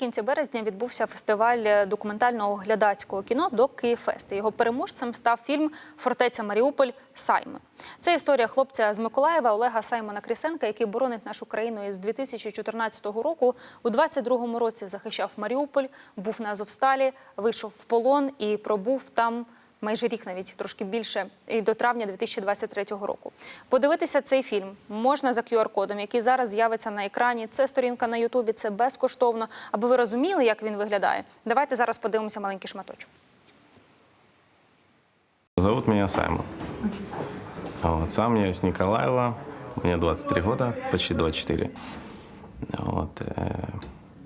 Наприкінці березня відбувся фестиваль документального глядацького кіно до Київфест. Його переможцем став фільм Фортеця Маріуполь Сайми. Це історія хлопця з Миколаєва Олега Саймона Крісенка, який боронить нашу країну із 2014 року. У 22-му році захищав Маріуполь, був на Азовсталі, вийшов в полон і пробув там Майже рік, навіть трошки більше, і до травня 2023 року. Подивитися цей фільм можна за QR-кодом, який зараз з'явиться на екрані. Це сторінка на Ютубі, це безкоштовно. Аби ви розуміли, як він виглядає. Давайте зараз подивимося маленький шматочок. Зовут меня Саймон. Вот, сам я из Николаева, мне 23 года, почти 24. Вот, э,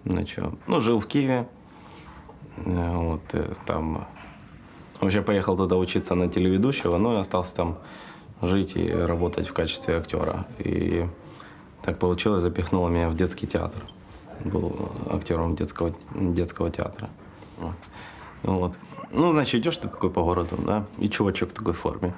ну, чё, ну, жил в Киеве. Э, Вот, э, там вообще поехал туда учиться на телеведущего, но и остался там жить и работать в качестве актера. И так получилось, запихнуло меня в детский театр. Был актером детского, детского театра. Вот. Вот. Ну, значит, идешь ты такой по городу, да, и чувачок в такой форме.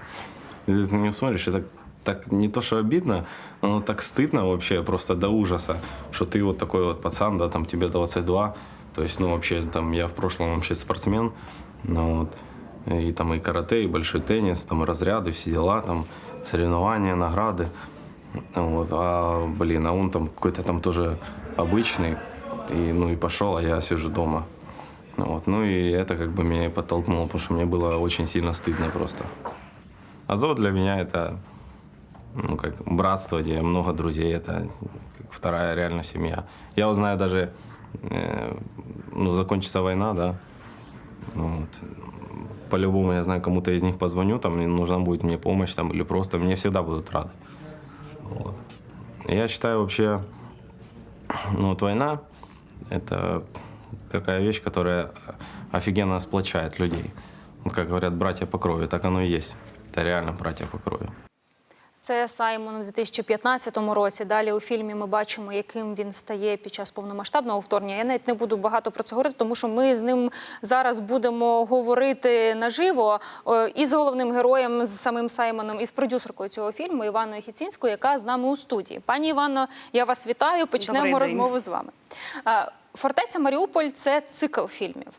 И ты на него смотришь, и так, так не то, что обидно, но так стыдно вообще, просто до ужаса, что ты вот такой вот пацан, да, там тебе 22, то есть, ну, вообще, там, я в прошлом вообще спортсмен, ну, вот, и там и карате, и большой теннис, там, и разряды, все дела, там, соревнования, награды, вот, а, блин, а он там какой-то там тоже обычный, и, ну, и пошел, а я сижу дома. Вот. Ну и это как бы меня подтолкнуло, потому что мне было очень сильно стыдно просто. Азов для меня это ну, как братство, где много друзей, это как вторая реально семья. Я вот знаю даже, э, ну, закончится война, да, вот. По-любому я знаю, кому-то из них позвоню, там нужна будет мне помощь, там, или просто мне всегда будут рады. Вот. Я считаю вообще, ну вот война это такая вещь, которая офигенно сплочает людей. Вот как говорят, братья по крови, так оно и есть. Это реально братья по крови. Це Саймон у 2015 році. Далі у фільмі ми бачимо, яким він стає під час повномасштабного вторгнення. Я навіть не буду багато про це говорити, тому що ми з ним зараз будемо говорити наживо і з головним героєм, з самим Саймоном, і з продюсеркою цього фільму Іваною Хіцінською, яка з нами у студії. Пані Івано, я вас вітаю. Почнемо розмову з вами. Фортеця Маріуполь це цикл фільмів.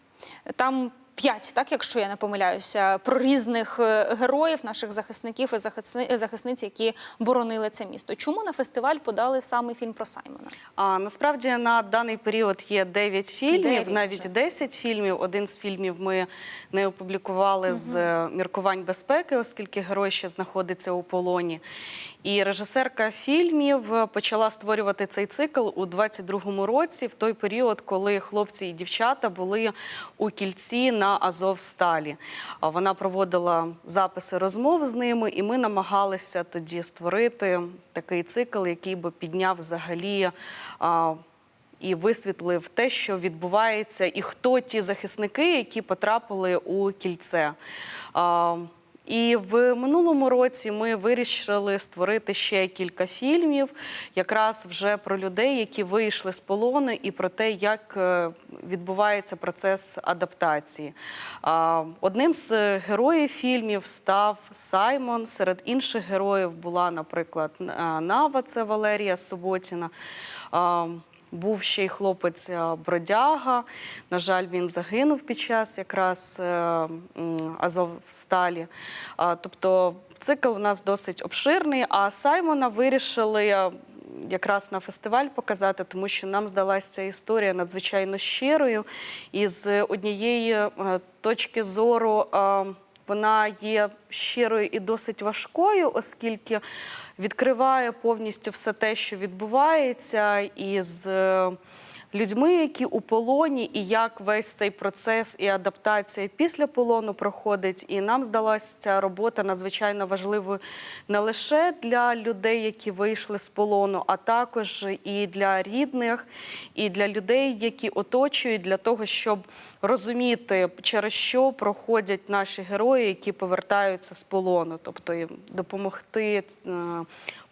Там п'ять, так якщо я не помиляюся, про різних е, героїв, наших захисників і захисни- захисниць, які боронили це місто. Чому на фестиваль подали саме фільм про Саймона? А насправді на даний період є 9 фільмів, Дев'ять навіть вже. 10 фільмів. Один з фільмів ми не опублікували з е, міркувань безпеки, оскільки герой ще знаходиться у полоні. І режисерка фільмів почала створювати цей цикл у 22-му році, в той період, коли хлопці і дівчата були у кільці на Азовсталі. Вона проводила записи розмов з ними, і ми намагалися тоді створити такий цикл, який би підняв взагалі. і висвітлив те, що відбувається, і хто ті захисники, які потрапили у кільце. І в минулому році ми вирішили створити ще кілька фільмів, якраз вже про людей, які вийшли з полону, і про те, як е, відбувається процес адаптації. Одним з героїв фільмів став Саймон. Серед інших героїв була, наприклад, Нава, це Валерія Суботіна. Був ще й хлопець е, Бродяга. На жаль, він загинув під час якраз е, Азовсталі. Тобто цикл у нас досить обширний, а Саймона вирішили. е, Якраз на фестиваль показати, тому що нам здалася ця історія надзвичайно щирою. І з однієї точки зору вона є щирою і досить важкою, оскільки відкриває повністю все те, що відбувається, із е, людьми, які у полоні, і як весь цей процес і адаптація після полону проходить. І нам здалася ця робота надзвичайно важливою не лише для людей, які вийшли з полону, а також і для рідних, і для людей, які оточують, для того, щоб розуміти, через що проходять наші герої, які повертаються з полону, тобто їм допомогти е,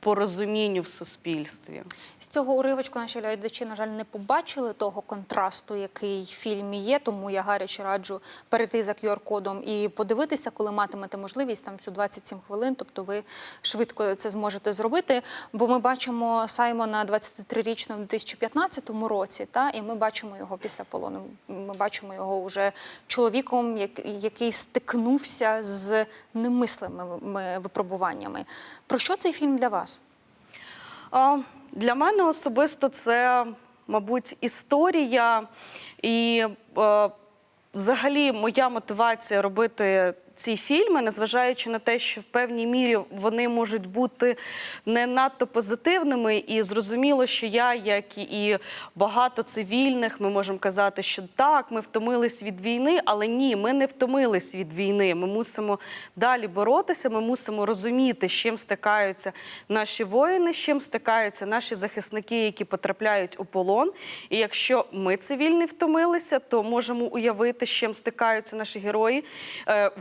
порозумінню в суспільстві. З цього уривочку наші глядачі, на жаль, не побачили того контрасту, який в фільмі є. Тому я гаряче раджу перейти за QR-кодом і подивитися, коли матимете можливість там всю 27 хвилин. Тобто ви швидко це зможете зробити. Бо ми бачимо Саймона 23-річного в 2015 році, та і ми бачимо його після полону. Ми бачимо його вже чоловіком, який стикнувся з немислими випробуваннями. Про що цей фільм для вас? Для мене особисто це, мабуть, історія і е, взагалі моя мотивація робити ці фільми, незважаючи на те, що в певній мірі вони можуть бути не надто позитивними, і зрозуміло, що я, як і багато цивільних, ми можемо казати, що так, ми втомились від війни, але ні, ми не втомились від війни. Ми мусимо далі боротися. Ми мусимо розуміти, з чим стикаються наші воїни, з чим стикаються наші захисники, які потрапляють у полон. І якщо ми цивільні втомилися, то можемо уявити, з чим стикаються наші герої, е,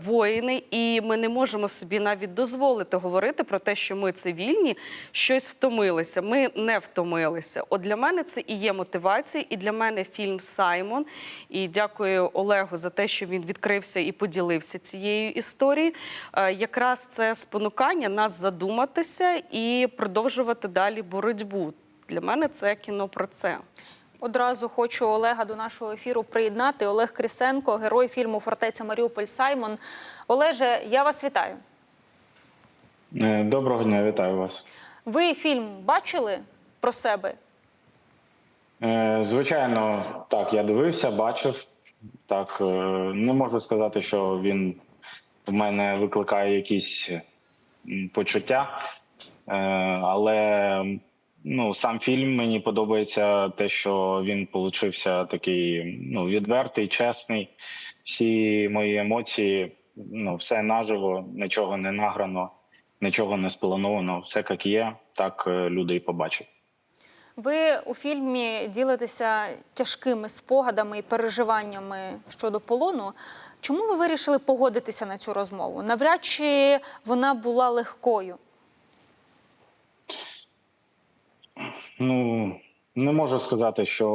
і ми не можемо собі навіть дозволити говорити про те, що ми цивільні щось втомилися. Ми не втомилися. От для мене це і є мотивація, і для мене фільм Саймон. І дякую Олегу за те, що він відкрився і поділився цією історією. Е, Якраз це спонукання нас задуматися і продовжувати далі боротьбу. Для мене це кіно про це. Одразу хочу Олега до нашого ефіру приєднати. Олег Крісенко, герой фільму Фортеця Маріуполь Саймон. Олеже, я вас вітаю. Е, Доброго дня, вітаю вас. Ви фільм бачили про себе? Е, Звичайно, так, я дивився, бачив. Так, е, не можу сказати, що він в мене викликає якісь почуття. Але ну, сам фільм мені подобається те, що він получився такий ну, відвертий, чесний. Всі мої емоції, ну, все наживо, нічого не награно, нічого не сплановано. Все як є, так е, люди і побачать. Ви у фільмі ділитеся тяжкими спогадами і переживаннями щодо полону. Чому ви вирішили погодитися на цю розмову? Навряд чи вона була легкою. Ну, не можу сказати, що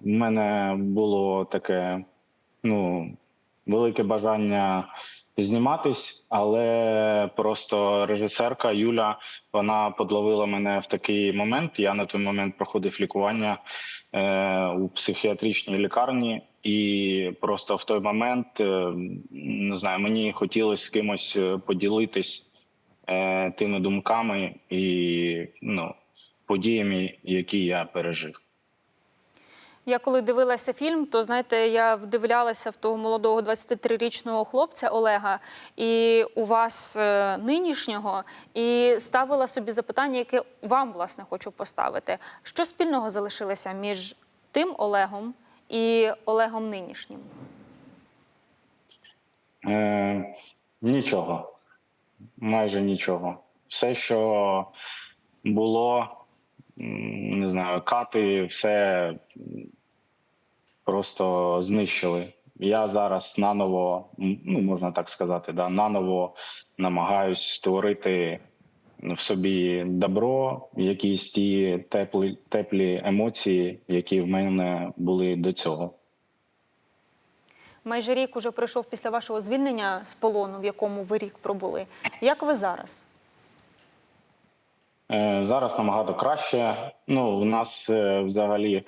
в мене було таке ну, велике бажання зніматись, але просто режисерка Юля вона подловила мене в такий момент. Я на той момент проходив лікування е, у психіатричній лікарні, і просто в той момент е, не знаю, мені хотілося з кимось е, поділитись е, тими думками і ну, подіями, які я пережив. Я коли дивилася фільм, то знаєте, я вдивлялася в того молодого 23-річного хлопця Олега і у вас е, нинішнього, і ставила собі запитання, яке вам власне хочу поставити. Що спільного залишилося між тим Олегом і Олегом нинішнім? Е, нічого, майже нічого. Все, що було, не знаю, кати, все просто знищили. Я зараз наново, ну можна так сказати, да, наново намагаюсь створити в собі добро, якісь ті теплі, теплі емоції, які в мене були до цього. Майже рік уже пройшов після вашого звільнення з полону, в якому ви рік пробули. Як ви зараз? Е, Зараз набагато краще. Ну, у нас е, взагалі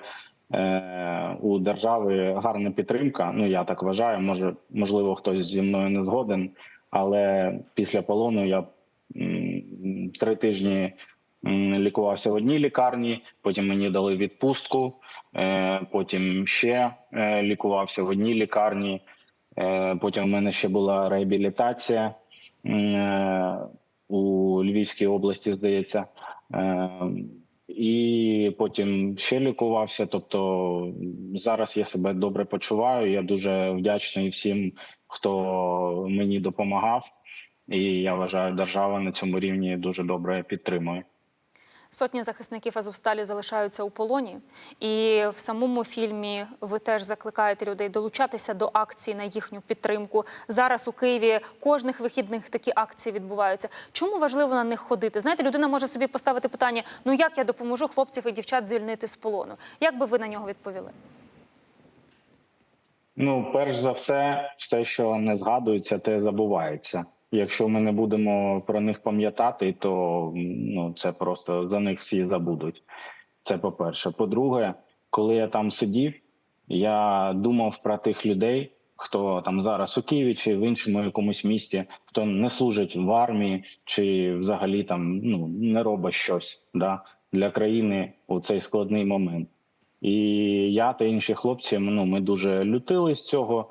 е, у держави гарна підтримка. Ну, я так вважаю. Може, можливо, хтось зі мною не згоден, але після полону я три тижні лікувався в одній лікарні, потім мені дали відпустку, потім ще лікувався в одній лікарні. Потім в мене ще була реабілітація у Львівській області, здається. Е, І потім ще лікувався. Тобто зараз я себе добре почуваю. Я дуже вдячний всім, хто мені допомагав. І я вважаю, держава на цьому рівні дуже добре підтримує. Сотні захисників Азовсталі залишаються у полоні, і в самому фільмі ви теж закликаєте людей долучатися до акцій на їхню підтримку. Зараз у Києві кожних вихідних такі акції відбуваються. Чому важливо на них ходити? Знаєте, людина може собі поставити питання: ну як я допоможу хлопців і дівчат звільнити з полону? Як би ви на нього відповіли? Ну, перш за все, все, що не згадується, те забувається. Якщо ми не будемо про них пам'ятати, то ну це просто за них всі забудуть. Це по-перше. По-друге, коли я там сидів, я думав про тих людей, хто там зараз у Києві чи в іншому якомусь місті, хто не служить в армії, чи взагалі там ну не робить щось да, для країни у цей складний момент. І я та інші хлопці, ну ми дуже лютили з цього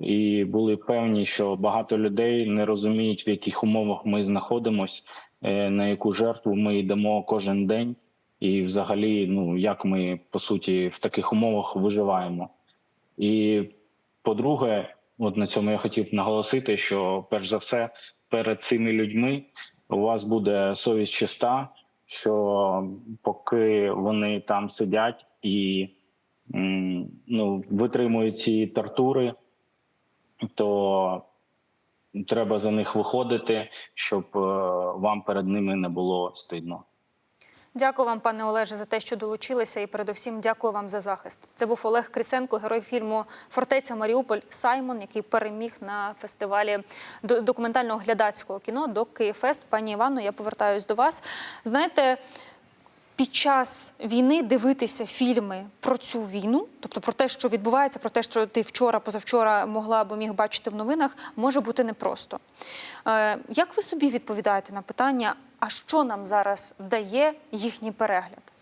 і були певні, що багато людей не розуміють, в яких умовах ми знаходимось, е, на яку жертву ми йдемо кожен день, і взагалі, ну як ми по суті в таких умовах виживаємо. І по-друге, от на цьому я хотів наголосити, що перш за все перед цими людьми у вас буде совість чиста, що поки вони там сидять і ну, витримують ці тортури, то треба за них виходити, щоб е, вам перед ними не було стидно. Дякую вам, пане Олеже, за те, що долучилися, і передусім дякую вам за захист. Це був Олег Крисенко, герой фільму Фортеця Маріуполь Саймон, який переміг на фестивалі до- документального глядацького кіно до Київфест. Пані Івано, я повертаюсь до вас. Знаєте. Під час війни дивитися фільми про цю війну, тобто про те, що відбувається, про те, що ти вчора, позавчора могла або міг бачити в новинах, може бути непросто. Е, як ви собі відповідаєте на питання, а що нам зараз дає їхній перегляд?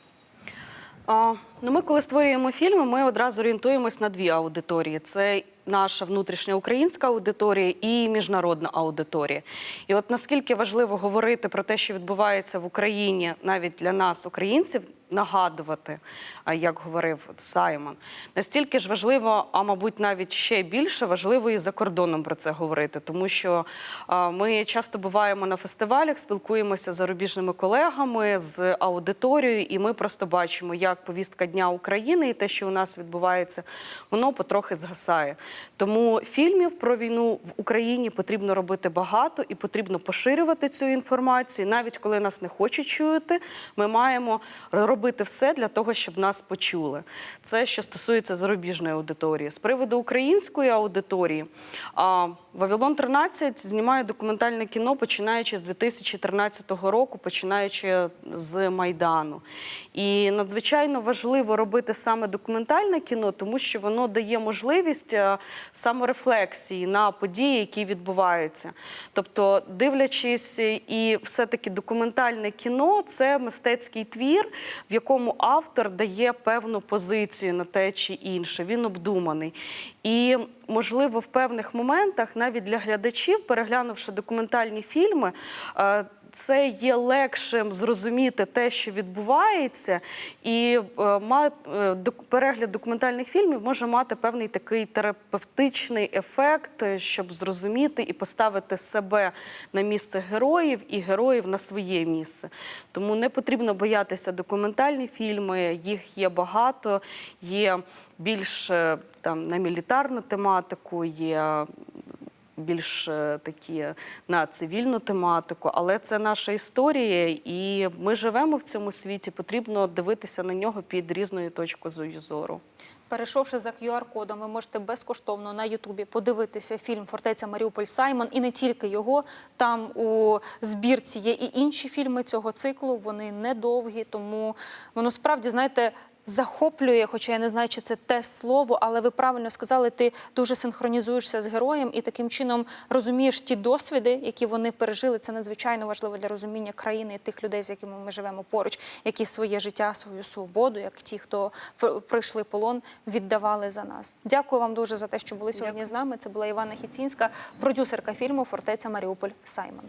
Ну, ми, коли створюємо фільми, ми одразу орієнтуємось на дві аудиторії: це наша внутрішня українська аудиторія і міжнародна аудиторія. І от наскільки важливо говорити про те, що відбувається в Україні, навіть для нас, українців, нагадувати, як говорив Саймон, настільки ж важливо, а мабуть, навіть ще більше важливо і за кордоном про це говорити, тому що ми часто буваємо на фестивалях, спілкуємося з зарубіжними колегами, з аудиторією, і ми просто бачимо, як повістка дня України і те, що у нас відбувається, воно потрохи згасає. Тому фільмів про війну в Україні потрібно робити багато і потрібно поширювати цю інформацію. Навіть коли нас не хочуть чути, ми маємо робити все для того, щоб нас почули. Це що стосується зарубіжної аудиторії. З приводу української аудиторії, Вавилон 13 знімає документальне кіно починаючи з 2013 року, починаючи з Майдану. І надзвичайно важливо робити саме документальне кіно, тому що воно дає можливість е, саморефлексії на події, які відбуваються. Тобто, дивлячись, і все-таки документальне кіно це мистецький твір, в якому автор дає певну позицію на те чи інше. Він обдуманий. І можливо, в певних моментах, навіть для глядачів, переглянувши документальні фільми, е, це є легшим зрозуміти те, що відбувається, і е, е, перегляд документальних фільмів може мати певний такий терапевтичний ефект, е, щоб зрозуміти і поставити себе на місце героїв і героїв на своє місце. Тому не потрібно боятися документальні фільми, їх є багато, є більш там на мілітарну тематику, є більш е, такі на цивільну тематику, але це наша історія, і ми живемо в цьому світі. Потрібно дивитися на нього під різною точкою зору. Перейшовши за QR-кодом, ви можете безкоштовно на Ютубі подивитися фільм Фортеця Маріуполь Саймон і не тільки його. Там у збірці є і інші фільми цього циклу. Вони недовгі, тому воно справді знаєте. Захоплює, хоча я не знаю, чи це те слово, але ви правильно сказали, ти дуже синхронізуєшся з героєм і таким чином розумієш ті досвіди, які вони пережили. Це надзвичайно важливо для розуміння країни і тих людей, з якими ми живемо поруч, які своє життя, свою свободу, як ті, хто пр- пройшли полон, віддавали за нас. Дякую вам дуже за те, що були сьогодні з нами. Це була Івана Хіцінська, продюсерка фільму Фортеця Маріуполь Саймон.